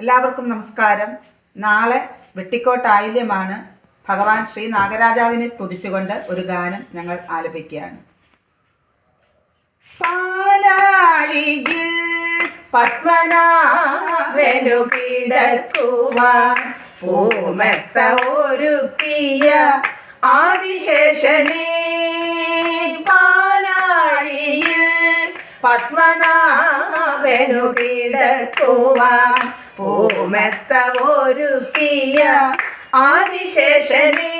എല്ലാവർക്കും നമസ്കാരം. നാളെ വെട്ടിക്കോട്ടായില്യമാണ് ഭഗവാൻ ശ്രീ നാഗരാജാവിനെ സ്തുതിച്ചുകൊണ്ട് ഒരു ഗാനം ഞങ്ങൾ ആലപിക്കുകയാണ്. പാലാഴിയിൽ പത്മനാഭനു കിടക്കുവാൻ പൂമെത്ത ഒരുക്കിയ ആദിശേഷനെ പത്മനാഭനു കിടക്കുവാൻ പൂമെത്ത ഒരുക്കിയ ആദിശേഷനെ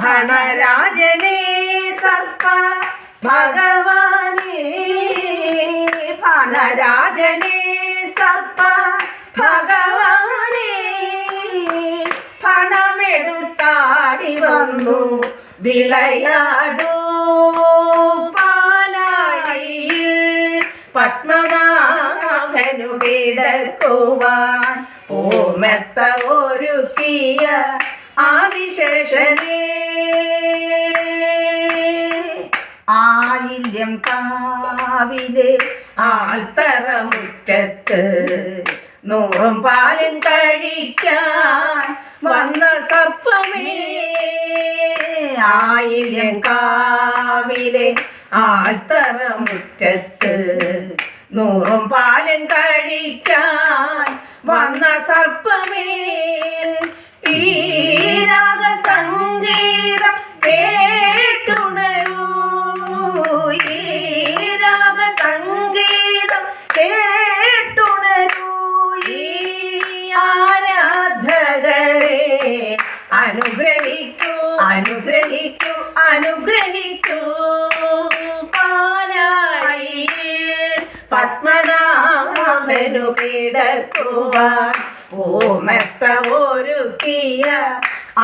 ഭണരാജനെ സർപ്പ ഭഗവാനേ ഭണരാജനെ സർപ്പ ഭഗവാനേ പണമെടുത്താടി വന്നു വിളയാടൂ. പത്മനാഭനു കിടക്കുവാൻ പൂമെത്ത ഒരുക്കിയ ആദിശേഷനേ. ആയില്യം കാവിലെ ആൾത്തറ മുറ്റത്ത് നൂറും പാലും കഴിക്കാൻ വന്ന സർപ്പമേ. ആയില്യം കാവിലെ ആൾത്തറ നൂറും പാലും കഴിക്കാൻ വന്ന സർപ്പമേ. ഈ രാഗസംഗീതം കേട്ടുണരൂ. ഈ രാഗസംഗീതം കേട്ടുണരൂ. ഈ ആരാധകരെ അനുഗ്രഹിക്കൂ അനുഗ്രഹിക്കൂ അനുഗ്രഹിക്കൂ. പത്മനാഭനു കിടക്കുവാൻ പൂമെത്ത ഒരുക്കിയ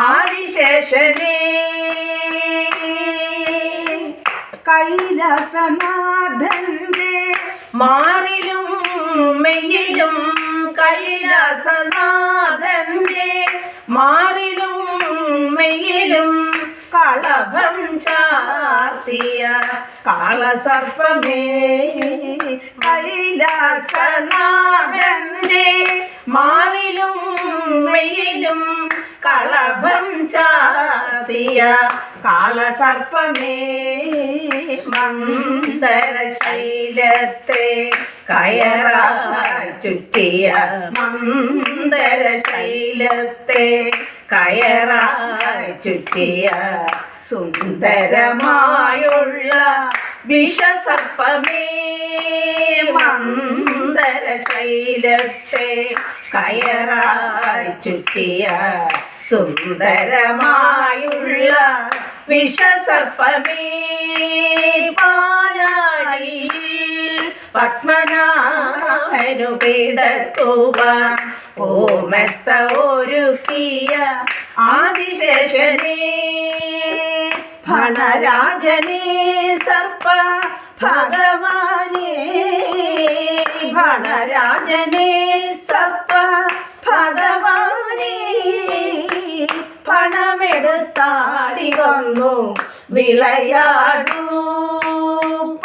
ആദിശേഷനേ. കൈലാസനാഥന്റെ മാറിലും മെയ്യിലും കൈലാസനാഥന്റെ കളഭം ചാർത്തിയ കാളസർപ്പമേ കൈലാസനാഥന്റെ മാറിലും മെയിലും കളഭം ചാർത്തിയ കാളസർപ്പമേ കയറായി ചുറ്റിയ മന്ദര ശൈലത്തെ കയറായി ചുറ്റിയ സുന്ദരമായുള്ള വിഷസർപ്പമേ മന്ദര ശൈലത്തെ കയറായി ചുറ്റിയ സുന്ദരമായുള്ള വിഷസർപ്പമേ പാലാഴിയിൽ പത്മനാഭനു കിടക്കുവാൻ ഓമെത്ത ഒരുക്കിയ ആദിശേഷനേ. ഭണരാജനേ സർപ്പ ഭഗവാനേ. ഭണരാജനേ സർപ്പ ഭഗവാനേ. പണമെടുത്താടി വന്നു വിളയാടൂ.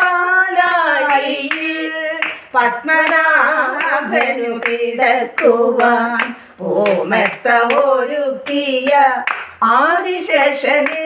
പാലാഴിയിൽ പത്മനാഭനു കിടക്കുവാൻ പൂമെത്ത ഒരുക്കിയ ആദിശേഷനേ.